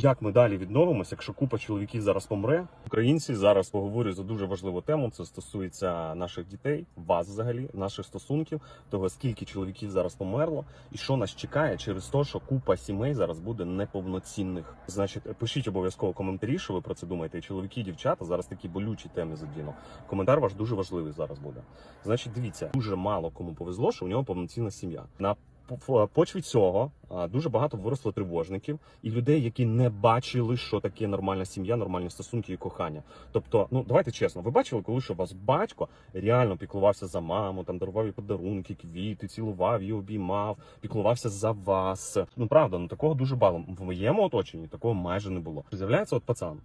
Як ми далі відновимося, якщо купа чоловіків зараз помре? Українці зараз поговорю за дуже важливу тему. Це стосується наших дітей, вас взагалі, наших стосунків, того скільки чоловіків зараз померло, і що нас чекає через те, що купа сімей зараз буде неповноцінних. Значить, пишіть обов'язково коментарі, що ви про це думаєте. І чоловіки, і дівчата зараз такі болючі теми задіну. Коментар ваш дуже важливий зараз буде. Значить, дивіться, дуже мало кому повезло, що у нього повноцінна сім'я. На по- почві цього дуже багато виросло тривожників і людей, які не бачили, що таке нормальна сім'я, нормальні стосунки і кохання. Тобто, ну давайте чесно, ви бачили, коли що вас батько реально піклувався за маму, там дарував їй подарунки, квіти, цілував її, обіймав, піклувався за вас. Ну правда, ну такого дуже мало. В моєму оточенні такого майже не було. З'являється от пацан.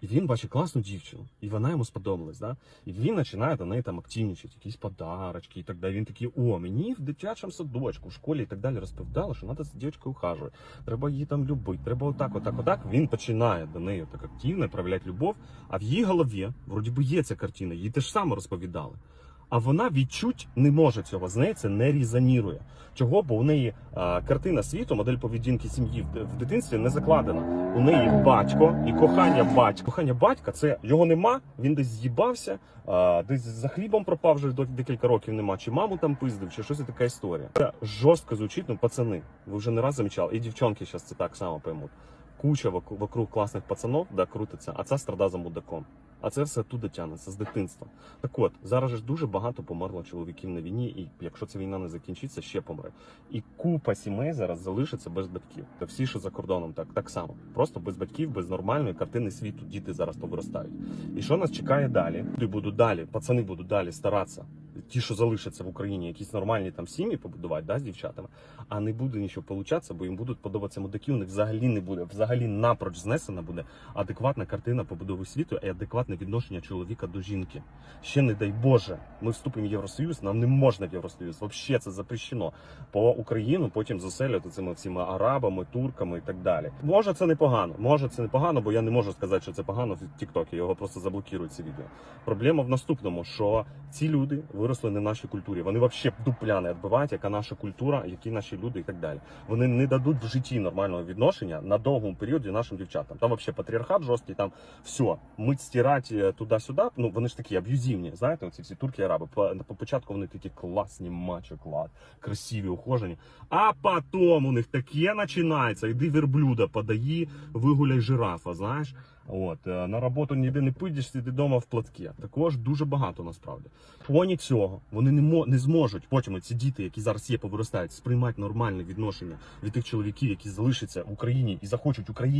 І він бачить класну дівчину, і вона йому сподобалась, да? І він починає до неї там активничати, якісь подарочки і так далі. Він такий, о, мені в дитячому садочку, в школі і так далі розповідали, що треба за дівчинкою ухажувати, треба її там любити, треба отак, отак, отак. Він починає до неї так активно проявляти любов. А в її голові, вроді би, є ця картина, їй те ж саме розповідали. А вона відчуть не може цього, з неї це не різонірує. Чого? Бо у неї а, картина світу, модель поведінки сім'ї в, дитинстві не закладена. У неї батько і кохання батька. Кохання батька це його нема, він десь з'їбався, а, десь за хлібом пропав вже декілька років нема, чи маму там пиздив, чи щось така історія. Це жорстко звучить, ну пацани. Ви вже не раз замічали, і дівчонки зараз це так само поймуть. Куча вок- вокруг класних пацанов, да, крутиться, а ця страда за мудаком. А це все туди тягнеться з дитинства. Так от, зараз ж дуже багато померло чоловіків на війні, і якщо ця війна не закінчиться, ще помре. І купа сімей зараз залишиться без батьків. Та всі, що за кордоном, так, так само. Просто без батьків, без нормальної картини світу діти зараз повиростають. І що нас чекає далі? Люди будуть далі, пацани будуть далі старатися. Ті, що залишаться в Україні, якісь нормальні там сім'ї побудувати, да, з дівчатами, а не буде нічого получатися, бо їм будуть подобатися мудаки. У них взагалі не буде, взагалі напроч знесена буде адекватна картина побудови світу і адекватне відношення чоловіка до жінки. Ще не дай Боже, ми вступимо в Євросоюз, нам не можна в Євросоюз. Взагалі це запрещено. По Україну потім заселювати цими всіма арабами, турками і так далі. Може, це непогано. Може, це непогано, бо я не можу сказати, що це погано в Тіктокі. Його просто заблокують ці відео. Проблема в наступному, що ці люди виросли не в нашій культурі. Вони взагалі дупля не відбивають, яка наша культура, які наші люди і так далі. Вони не дадуть в житті нормального відношення на довгому періоді нашим дівчатам. Там взагалі патріархат жорсткий, там все, мить стирати туди-сюди. Ну вони ж такі аб'юзивні. Знаєте, оці всі турки, араби. По, по початку вони такі класні, мачо, клад, красиві, ухожені. А потім у них таке починається. Іди верблюда подаї, вигуляй жирафа. Знаєш. От е, на роботу ніде не підеш, сиди вдома в платке. Також дуже багато насправді. Фоні цього вони не мо не зможуть потім ці діти, які зараз є, повиростають, сприймати нормальне відношення від тих чоловіків, які залишаться в Україні і захочуть українців.